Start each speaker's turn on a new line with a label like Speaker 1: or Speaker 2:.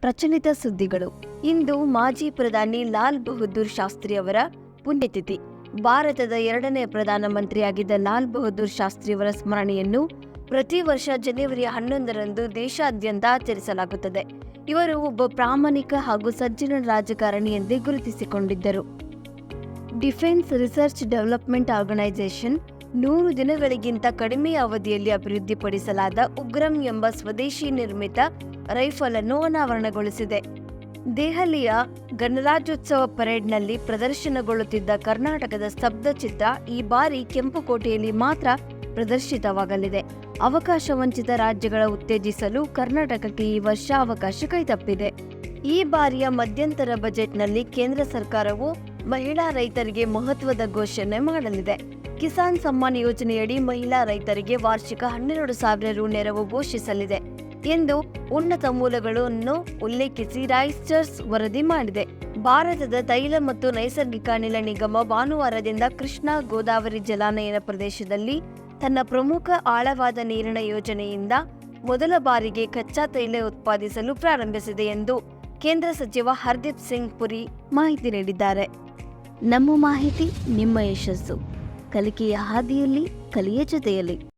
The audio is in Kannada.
Speaker 1: ಪ್ರಚಲಿತ ಸುದ್ದಿಗಳು. ಇಂದು ಮಾಜಿ ಪ್ರಧಾನಿ ಲಾಲ್ ಬಹದ್ದೂರ್ ಶಾಸ್ತ್ರಿ ಅವರ ಪುಣ್ಯತಿಥಿ. ಭಾರತದ ಎರಡನೇ ಪ್ರಧಾನಮಂತ್ರಿಯಾಗಿದ್ದ ಲಾಲ್ ಬಹದ್ದೂರ್ ಶಾಸ್ತ್ರಿ ಅವರ ಸ್ಮರಣೆಯನ್ನು ಪ್ರತಿ ವರ್ಷ ಜನವರಿ ಹನ್ನೊಂದರಂದು ದೇಶಾದ್ಯಂತ ಆಚರಿಸಲಾಗುತ್ತದೆ. ಇವರು ಒಬ್ಬ ಪ್ರಾಮಾಣಿಕ ಹಾಗೂ ಸಜ್ಜನ ರಾಜಕಾರಣಿ ಎಂದೇ ಗುರುತಿಸಿಕೊಂಡಿದ್ದರು. ಡಿಫೆನ್ಸ್ ರಿಸರ್ಚ್ ಡೆವಲಪ್ಮೆಂಟ್ ಆರ್ಗನೈಸೇಷನ್ ನೂರು ದಿನಗಳಿಗಿಂತ ಕಡಿಮೆ ಅವಧಿಯಲ್ಲಿ ಅಭಿವೃದ್ಧಿಪಡಿಸಲಾದ ಉಗ್ರಂ ಎಂಬ ಸ್ವದೇಶಿ ನಿರ್ಮಿತ ರೈಫಲ್ ಅನ್ನು ಅನಾವರಣಗೊಳಿಸಿದೆ. ದೆಹಲಿಯ ಗಣರಾಜ್ಯೋತ್ಸವ ಪರೇಡ್ನಲ್ಲಿ ಪ್ರದರ್ಶನಗೊಳ್ಳುತ್ತಿದ್ದ ಕರ್ನಾಟಕದ ಸ್ತಬ್ಧ ಚಿತ್ರ ಈ ಬಾರಿ ಕೆಂಪುಕೋಟೆಯಲ್ಲಿ ಮಾತ್ರ ಪ್ರದರ್ಶಿತವಾಗಲಿದೆ. ಅವಕಾಶ ವಂಚಿತ ರಾಜ್ಯಗಳ ಉತ್ತೇಜಿಸಲು ಕರ್ನಾಟಕಕ್ಕೆ ಈ ವರ್ಷ ಅವಕಾಶ ಕೈತಪ್ಪಿದೆ. ಈ ಬಾರಿಯ ಮಧ್ಯಂತರ ಬಜೆಟ್ನಲ್ಲಿ ಕೇಂದ್ರ ಸರ್ಕಾರವು ಮಹಿಳಾ ರೈತರಿಗೆ ಮಹತ್ವದ ಘೋಷಣೆ ಮಾಡಲಿದೆ. ಕಿಸಾನ್ ಸಮ್ಮಾನ್ ಯೋಜನೆಯಡಿ ಮಹಿಳಾ ರೈತರಿಗೆ ವಾರ್ಷಿಕ ಹನ್ನೆರಡು ಸಾವಿರ ರು ನೆರವು ಘೋಷಿಸಲಿದೆ ಎಂದು ಉನ್ನತ ಮೂಲಗಳನ್ನು ಉಲ್ಲೇಖಿಸಿ ರಾಯ್ಸ್ಟರ್ಸ್ ವರದಿ ಮಾಡಿದೆ. ಭಾರತದ ತೈಲ ಮತ್ತು ನೈಸರ್ಗಿಕ ಅನಿಲ ನಿಗಮ ಭಾನುವಾರದಿಂದ ಕೃಷ್ಣಾ ಗೋದಾವರಿ ಜಲಾನಯನ ಪ್ರದೇಶದಲ್ಲಿ ತನ್ನ ಪ್ರಮುಖ ಆಳವಾದ ನೀರಿನ ಯೋಜನೆಯಿಂದ ಮೊದಲ ಬಾರಿಗೆ ಕಚ್ಚಾ ತೈಲ ಉತ್ಪಾದಿಸಲು ಪ್ರಾರಂಭಿಸಿದೆ ಎಂದು ಕೇಂದ್ರ ಸಚಿವ ಹರ್ದೀಪ್ ಸಿಂಗ್ ಪುರಿ ಮಾಹಿತಿ ನೀಡಿದ್ದಾರೆ. ನಮ್ಮ ಮಾಹಿತಿ, ನಿಮ್ಮ ಯಶಸ್ಸು. ಕಲಿಕೆಯ ಹಾದಿಯಲ್ಲಿ ಕಲಿಯ ಜೊತೆಯಲ್ಲಿ.